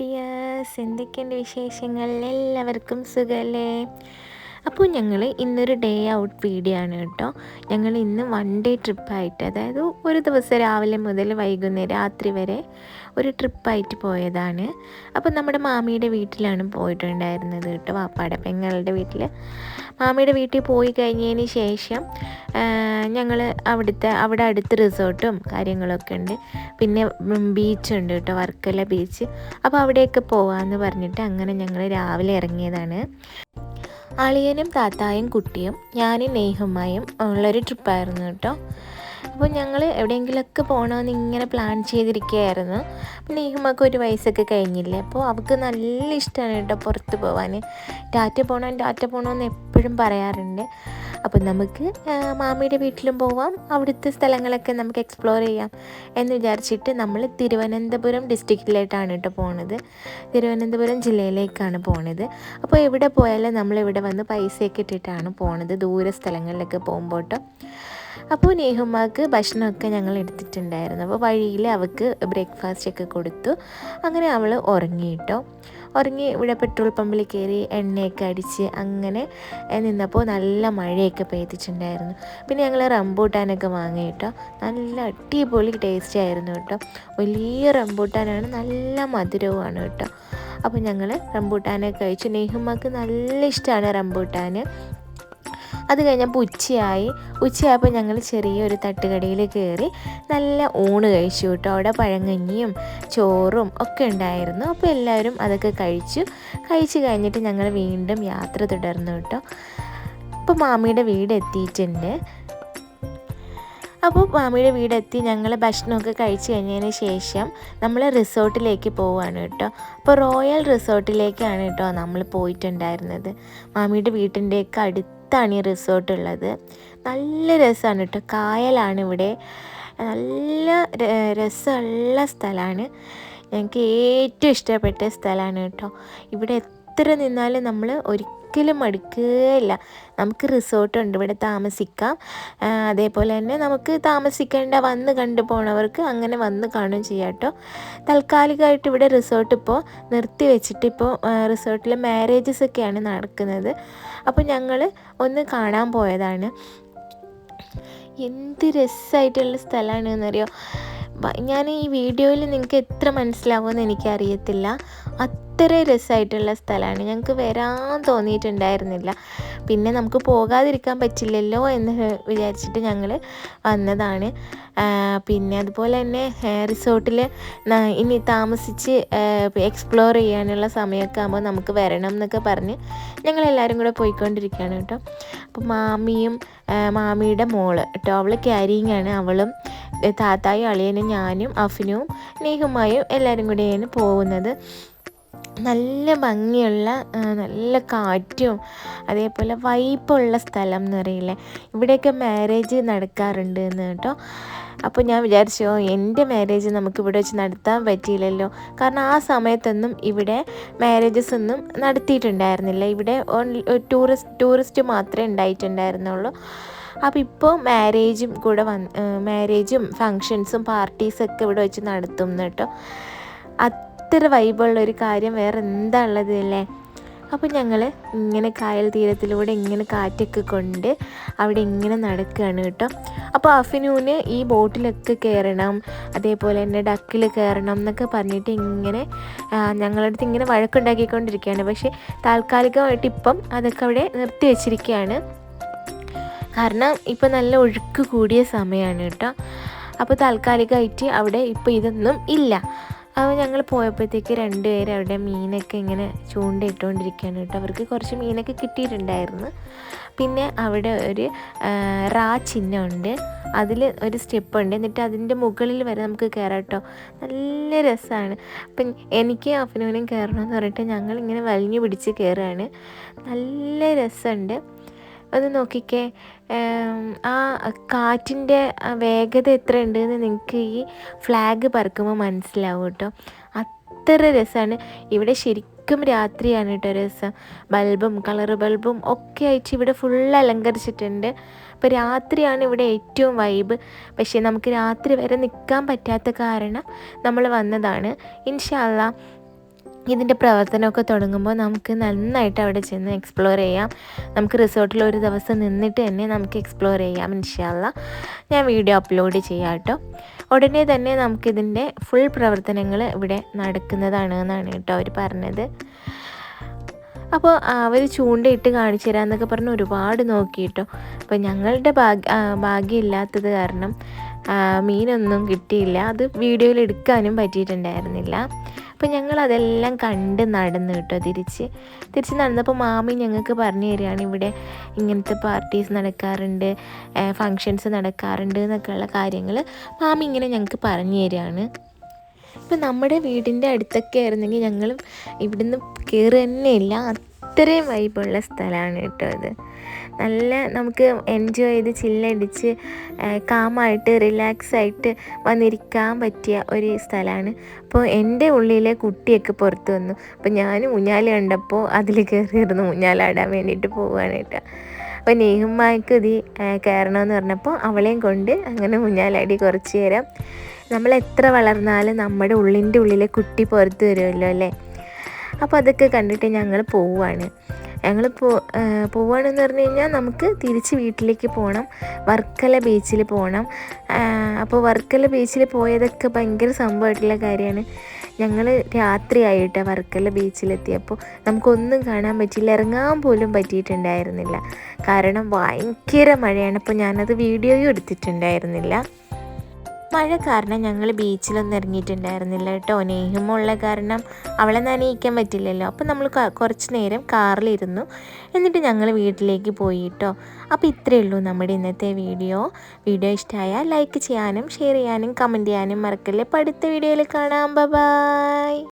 Dears എന്തൊക്കെയുണ്ട് വിശേഷങ്ങൾ എല്ലാവർക്കും സുഖമല്ലേ? അപ്പോൾ ഞങ്ങൾ ഇന്നൊരു ഡേ ഔട്ട് വീഡിയോ ആണ് കേട്ടോ. ഞങ്ങൾ ഇന്ന് വൺ ഡേ ട്രിപ്പായിട്ട് അതായത് ഒരു ദിവസം രാവിലെ മുതൽ വൈകുന്നേരം രാത്രി വരെ ഒരു ട്രിപ്പായിട്ട് പോയതാണ്. അപ്പോൾ നമ്മുടെ മാമിയുടെ വീട്ടിലാണ് പോയിട്ടുണ്ടായിരുന്നത് കേട്ടോ വാപ്പാടെ പെങ്ങളുടെ വീട്ടിൽ മാമിയുടെ വീട്ടിൽ പോയി കഴിഞ്ഞതിന് ശേഷം ഞങ്ങൾ അവിടുത്തെ അവിടെ അടുത്ത് റിസോർട്ടും കാര്യങ്ങളൊക്കെ ഉണ്ട്. പിന്നെ ബീച്ചുണ്ട് കേട്ടോ വർക്കല ബീച്ച് അപ്പോൾ അവിടെയൊക്കെ പോകാമെന്ന് പറഞ്ഞിട്ട് അങ്ങനെ ഞങ്ങൾ രാവിലെ ഇറങ്ങിയതാണ്. അളിയനും താത്തായും കുട്ടിയും ഞാനും നെയ്ഹുമായും ഉള്ളൊരു ട്രിപ്പായിരുന്നു കേട്ടോ. അപ്പോൾ ഞങ്ങൾ എവിടെയെങ്കിലുമൊക്കെ പോകണമെന്ന് ഇങ്ങനെ പ്ലാൻ ചെയ്തിരിക്കുകയായിരുന്നു. അപ്പോൾ നെയ്ഹുമ്മക്ക് ഒരു വയസ്സൊക്കെ കഴിഞ്ഞില്ലേ? അപ്പോൾ അവൾക്ക് നല്ല ഇഷ്ടമാണ് കേട്ടോ പുറത്ത് പോകാൻ ടാറ്റ പോകണം ടാറ്റ പോകണമെന്ന് എപ്പോഴും പറയാറുണ്ട്. അപ്പോൾ നമുക്ക് മാമിയുടെ വീട്ടിലും പോവാം. അവിടുത്തെ സ്ഥലങ്ങളൊക്കെ നമുക്ക് എക്സ്പ്ലോർ ചെയ്യാം എന്ന് വിചാരിച്ചിട്ട് നമ്മൾ തിരുവനന്തപുരം ഡിസ്ട്രിക്റ്റിലായിട്ടാണ് കേട്ടോ പോണത്. തിരുവനന്തപുരം ജില്ലയിലേക്കാണ് പോണത്. അപ്പോൾ എവിടെ പോയാലും നമ്മൾ ഇവിടെ വന്ന് പൈസയൊക്കെ ഇട്ടിട്ടാണ് പോണത്. ദൂര സ്ഥലങ്ങളിലൊക്കെ പോകുമ്പോൾ കേട്ടോ അപ്പോൾ നേഹുമ്മക്ക് ഭക്ഷണമൊക്കെ ഞങ്ങൾ എടുത്തിട്ടുണ്ടായിരുന്നു. അപ്പോൾ വഴിയിൽ അവൾക്ക് ബ്രേക്ക്ഫാസ്റ്റ് ഒക്കെ കൊടുത്തു. അങ്ങനെ അവൾ ഉറങ്ങിയിട്ടോ ഉറങ്ങി ഇവിടെ പെട്രോൾ പമ്പിൽ കയറി എണ്ണയൊക്കെ അടിച്ച് അങ്ങനെ നിന്നപ്പോൾ നല്ല മഴയൊക്കെ പെയ്തിട്ടുണ്ടായിരുന്നു. പിന്നെ ഞങ്ങൾ റംബൂട്ടാനൊക്കെ വാങ്ങി കേട്ടോ. നല്ല അടിപൊളി ടേസ്റ്റ് ആയിരുന്നു കേട്ടോ. വലിയ റംബൂട്ടാനാണ് നല്ല മധുരവുമാണ് കേട്ടോ. അപ്പോൾ ഞങ്ങൾ റംബൂട്ടാനൊക്കെ കഴിച്ചു. നെയ്ഹുമ്മക്ക് നല്ല ഇഷ്ടമാണ് റംബൂട്ടാൻ. അത് കഴിഞ്ഞപ്പോൾ ഉച്ചയായി. ഉച്ചയായപ്പോൾ ഞങ്ങൾ ചെറിയൊരു തട്ടുകടയിൽ കയറി നല്ല ഊണ് കഴിച്ചു കേട്ടോ. അവിടെ പഴങ്കഞ്ഞിയും ചോറും ഒക്കെ ഉണ്ടായിരുന്നു. അപ്പോൾ എല്ലാവരും അതൊക്കെ കഴിച്ചു. കഴിച്ചു കഴിഞ്ഞിട്ട് ഞങ്ങൾ വീണ്ടും യാത്ര തുടർന്നു കേട്ടോ. ഇപ്പോൾ മാമിയുടെ വീട് എത്തിയിട്ടുണ്ട്. അപ്പോൾ മാമിയുടെ വീടെത്തി ഞങ്ങൾ ഭക്ഷണമൊക്കെ കഴിച്ച് കഴിഞ്ഞതിന് ശേഷം നമ്മൾ റിസോർട്ടിലേക്ക് പോവുകയാണ് കേട്ടോ. അപ്പോൾ റോയൽ റിസോർട്ടിലേക്കാണ് കേട്ടോ നമ്മൾ പോയിട്ടുണ്ടായിരുന്നത്. മാമിയുടെ വീട്ടിന്റെയൊക്കെ അടുത്താണ് ഈ റിസോർട്ട് ഉള്ളത്. നല്ല രസമാണ് കേട്ടോ കായലാണ് ഇവിടെ. നല്ല രസമുള്ള സ്ഥലമാണ് ഞങ്ങൾക്ക് ഏറ്റവും ഇഷ്ടപ്പെട്ട സ്ഥലമാണ് കേട്ടോ ഇവിടെ എത്ര നിന്നാലും നമ്മൾ ഒരിക്കലും മടുക്കുകയില്ല നമുക്ക് റിസോർട്ടുണ്ട് ഇവിടെ താമസിക്കാം. അതേപോലെ തന്നെ നമുക്ക് താമസിക്കേണ്ട വന്ന് കണ്ടു പോണവർക്ക് അങ്ങനെ വന്ന് കാണുകയും ചെയ്യാം കേട്ടോ താൽക്കാലികമായിട്ട് ഇവിടെ റിസോർട്ട് ഇപ്പോൾ നിർത്തി വെച്ചിട്ട് ഇപ്പോൾ റിസോർട്ടിൽ മാരേജസ് ഒക്കെയാണ് നടക്കുന്നത്. അപ്പോൾ ഞങ്ങൾ ഒന്ന് കാണാൻ പോയതാണ്. എന്ത് രസമായിട്ടുള്ള സ്ഥലമാണ് എന്നറിയോ ഞാൻ ഈ വീഡിയോയിൽ നിങ്ങൾക്ക് എത്ര മനസ്സിലാവുമെന്ന് എനിക്കറിയത്തില്ല. അത്ര രസമായിട്ടുള്ള സ്ഥലമാണ്. ഞങ്ങൾക്ക് വരാൻ തോന്നിയിട്ടുണ്ടായിരുന്നില്ല. പിന്നെ നമുക്ക് പോകാതിരിക്കാൻ പറ്റില്ലല്ലോ എന്ന് വിചാരിച്ചിട്ട് ഞങ്ങൾ വന്നതാണ്. പിന്നെ അതുപോലെ തന്നെ റിസോർട്ടിൽ ഇനി താമസിച്ച് എക്സ്പ്ലോർ ചെയ്യാനുള്ള സമയമൊക്കെ ആകുമ്പോൾ നമുക്ക് വരണം എന്നൊക്കെ പറഞ്ഞ് ഞങ്ങളെല്ലാവരും കൂടെ പോയിക്കൊണ്ടിരിക്കുകയാണ് കേട്ടോ. അപ്പോൾ മാമിയും മാമിയുടെ മോൾ കേട്ടോ. അവൾ ക്യാരിങ് ആണ്. അവളും താത്തായും അളിയനും ഞാനും അഫിനും നീഹുമായും എല്ലാവരും കൂടെയാണ് പോകുന്നത്. നല്ല ഭംഗിയുള്ള നല്ല കാറ്റും അതേപോലെ വൈബുള്ള സ്ഥലം എന്ന് പറയില്ലേ ഇവിടെയൊക്കെ മാരേജ് നടക്കാറുണ്ട് എന്ന് കേട്ടോ. അപ്പോൾ ഞാൻ വിചാരിച്ചു എന്റെ മാരേജ് നമുക്ക് ഇവിടെ വെച്ച് നടത്താൻ പറ്റിയില്ലല്ലോ. കാരണം ആ സമയത്തൊന്നും ഇവിടെ മാരേജസ് ഒന്നും നടത്തിയിട്ടുണ്ടായിരുന്നില്ല. ഇവിടെ ടൂറിസ്റ്റ് ടൂറിസ്റ്റ് മാത്രമേ ഉണ്ടായിട്ടുണ്ടായിരുന്നുള്ളൂ. അപ്പോൾ ഇപ്പോൾ മാരേജും കൂടെ വന്ന് മാരേജും ഫങ്ഷൻസും പാർട്ടീസൊക്കെ ഇവിടെ വെച്ച് നടത്തും കേട്ടോ. അത്ര വൈബുള്ള ഒരു കാര്യം വേറെ എന്താ ഉള്ളത് അല്ലേ? അപ്പോൾ ഞങ്ങൾ ഇങ്ങനെ കായൽ തീരത്തിലൂടെ ഇങ്ങനെ കാറ്റൊക്കെ കൊണ്ട് അവിടെ ഇങ്ങനെ നടക്കുകയാണ് കേട്ടോ. അപ്പോൾ അഫിനൂന് ഈ ബോട്ടിലൊക്കെ കയറണം അതേപോലെ തന്നെ ഡക്കിൽ കയറണം എന്നൊക്കെ പറഞ്ഞിട്ട് ഇങ്ങനെ ഞങ്ങളുടെ അടുത്ത് ഇങ്ങനെ വഴക്കുണ്ടാക്കിക്കൊണ്ടിരിക്കുകയാണ്. പക്ഷേ താൽക്കാലികമായിട്ട് ഇപ്പം അതൊക്കെ അവിടെ നിർത്തി വെച്ചിരിക്കുകയാണ്. കാരണം ഇപ്പം നല്ല ഒഴുക്ക് കൂടിയ സമയമാണ് കേട്ടോ. അപ്പോൾ താൽക്കാലികമായിട്ട് അവിടെ ഇപ്പോൾ ഇതൊന്നും ഇല്ല. അപ്പോൾ ഞങ്ങൾ പോയപ്പോഴത്തേക്ക് രണ്ടുപേരും അവിടെ മീനൊക്കെ ഇങ്ങനെ ചൂണ്ടയിട്ടുകൊണ്ടിരിക്കുകയാണ് കേട്ടോ. അവർക്ക് കുറച്ച് മീനൊക്കെ കിട്ടിയിട്ടുണ്ടായിരുന്നു. പിന്നെ അവിടെ ഒരു റാ ചിഹ്നമുണ്ട്. അതിൽ ഒരു സ്റ്റെപ്പ് ഉണ്ട് എന്നിട്ട് അതിന്റെ മുകളിൽ വരെ നമുക്ക് കയറാം കേട്ടോ. നല്ല രസമാണ് അപ്പം എനിക്ക് അഫിനോനും കയറണമെന്ന് പറഞ്ഞിട്ട് ഞങ്ങൾ ഇങ്ങനെ വലിഞ്ഞു പിടിച്ച് കയറുകയാണ് നല്ല രസമുണ്ട്. ഒന്ന് നോക്കിക്കേ. ആ കാറ്റിന്റെ വേഗത എത്ര ഉണ്ടെന്ന് നിങ്ങൾക്ക് ഈ ഫ്ലാഗ് പറക്കുമ്പോൾ മനസ്സിലാവും കേട്ടോ. അത്ര രസമാണ് ഇവിടെ ശരിക്കും രാത്രിയാണ് കേട്ടോ രസം. ബൾബും കളർ ബൾബും ഒക്കെ ആയിട്ട് ഇവിടെ ഫുൾ അലങ്കരിച്ചിട്ടുണ്ട്. അപ്പോൾ രാത്രിയാണ് ഇവിടെ ഏറ്റവും വൈബ് പക്ഷേ നമുക്ക് രാത്രി വരെ നിൽക്കാൻ പറ്റാത്ത കാരണം നമ്മൾ വന്നതാണ്. ഇൻഷാല്ല ഇതിന്റെ പ്രവർത്തനമൊക്കെ തുടങ്ങുമ്പോൾ നമുക്ക് നന്നായിട്ട് അവിടെ ചെന്ന് എക്സ്പ്ലോർ ചെയ്യാം. നമുക്ക് റിസോർട്ടിൽ ഒരു ദിവസം നിന്നിട്ട് തന്നെ നമുക്ക് എക്സ്പ്ലോർ ചെയ്യാം ഇൻഷാല്ല ഞാൻ വീഡിയോ അപ്ലോഡ് ചെയ്യാം കേട്ടോ. ഉടനെ തന്നെ നമുക്കിതിന്റെ ഫുൾ പ്രവർത്തനങ്ങൾ ഇവിടെ നടക്കുന്നതാണ് എന്നാണ് കേട്ടോ അവർ പറഞ്ഞത്. അപ്പോൾ അവർ ചൂണ്ടയിട്ട് കാണിച്ചു തരാമെന്നൊക്കെ പറഞ്ഞ് ഒരുപാട് നോക്കിയിട്ടോ അപ്പോൾ ഞങ്ങളുടെ ഭാഗ്യ ഭാഗ്യമില്ലാത്തത് കാരണം മീനൊന്നും കിട്ടിയില്ല. അത് വീഡിയോയിൽ എടുക്കാനും പറ്റിയിട്ടുണ്ടായിരുന്നില്ല. അപ്പം ഞങ്ങൾ അതെല്ലാം കണ്ട് നടന്നു കേട്ടോ തിരിച്ച്. തിരിച്ച് നടന്നപ്പോൾ മാമി ഞങ്ങൾക്ക് പറഞ്ഞു തരികയാണ് ഇവിടെ ഇങ്ങനത്തെ പാർട്ടീസ് നടക്കാറുണ്ട് ഫങ്ഷൻസ് നടക്കാറുണ്ട് എന്നൊക്കെയുള്ള കാര്യങ്ങൾ മാമി ഇങ്ങനെ ഞങ്ങൾക്ക് പറഞ്ഞു തരികയാണ്. ഇപ്പം നമ്മുടെ വീടിന്റെ അടുത്തൊക്കെ ആയിരുന്നെങ്കിൽ ഞങ്ങൾ ഇവിടുന്ന് കയറി തന്നെ ഇല്ല. അത്രയും വൈബുള്ള സ്ഥലമാണ് കേട്ടോ അത്. നല്ല നമുക്ക് എൻജോയ് ചെയ്ത് ചില്ലടിച്ച് കാമായിട്ട് റിലാക്സ് ആയിട്ട് വന്നിരിക്കാൻ പറ്റിയ ഒരു സ്ഥലമാണ് അപ്പോൾ എന്റെ ഉള്ളിലെ കുട്ടിയൊക്കെ പുറത്ത് വന്നു. അപ്പോൾ ഞാൻ ഊഞ്ഞാൽ കണ്ടപ്പോൾ അതിൽ കയറിയിരുന്നു ഊഞ്ഞാലാടാൻ വേണ്ടിയിട്ട് പോവുകയാണ് കേട്ടോ. അപ്പോൾ നെയ്ഹുമ്മായ്ക്ക് ഇത് കയറണമെന്ന് പറഞ്ഞപ്പോൾ അവളെയും കൊണ്ട് അങ്ങനെ ഊഞ്ഞാലാടി കുറച്ച് നേരം. നമ്മൾ എത്ര വളർന്നാലും നമ്മുടെ ഉള്ളിന്റെ ഉള്ളിലെ കുട്ടി പുറത്ത് വരുമല്ലോ അല്ലേ? അപ്പോൾ അതൊക്കെ കണ്ടിട്ട് ഞങ്ങൾ പോവുകയാണ് ഞങ്ങൾ പോ പോവുകയാണെന്ന് പറഞ്ഞു കഴിഞ്ഞാൽ നമുക്ക് തിരിച്ച് വീട്ടിലേക്ക് പോകണം വർക്കല ബീച്ചിൽ പോകണം അപ്പോൾ വർക്കല ബീച്ചിൽ പോയതൊക്കെ ഭയങ്കര സംഭവമായിട്ടുള്ള കാര്യമാണ് ഞങ്ങൾ രാത്രിയായിട്ട് വർക്കല ബീച്ചിലെത്തിയപ്പോൾ നമുക്കൊന്നും കാണാൻ പറ്റിയില്ല. ഇറങ്ങാൻ പോലും പറ്റിയിട്ടുണ്ടായിരുന്നില്ല. കാരണം ഭയങ്കര മഴയാണ്. അപ്പോൾ ഞാനത് വീഡിയോയും എടുത്തിട്ടുണ്ടായിരുന്നില്ല. മഴ കാരണം ഞങ്ങൾ ബീച്ചിലൊന്നും ഇറങ്ങിയിട്ടുണ്ടായിരുന്നില്ല കേട്ടോ. നേഹമുള്ള കാരണം അവളെ നനയിക്കാൻ പറ്റില്ലല്ലോ. അപ്പോൾ നമ്മൾ കുറച്ച് നേരം കാറിലിരുന്നു. എന്നിട്ട് ഞങ്ങൾ വീട്ടിലേക്ക് പോയി കേട്ടോ. അപ്പോൾ ഇത്രയേ ഉള്ളൂ നമ്മുടെ ഇന്നത്തെ വീഡിയോ. വീഡിയോ ഇഷ്ടമായാൽ ലൈക്ക് ചെയ്യാനും ഷെയർ ചെയ്യാനും കമന്റ് ചെയ്യാനും മറക്കല്ലേ. അടുത്ത വീഡിയോയിൽ കാണാം. ബൈ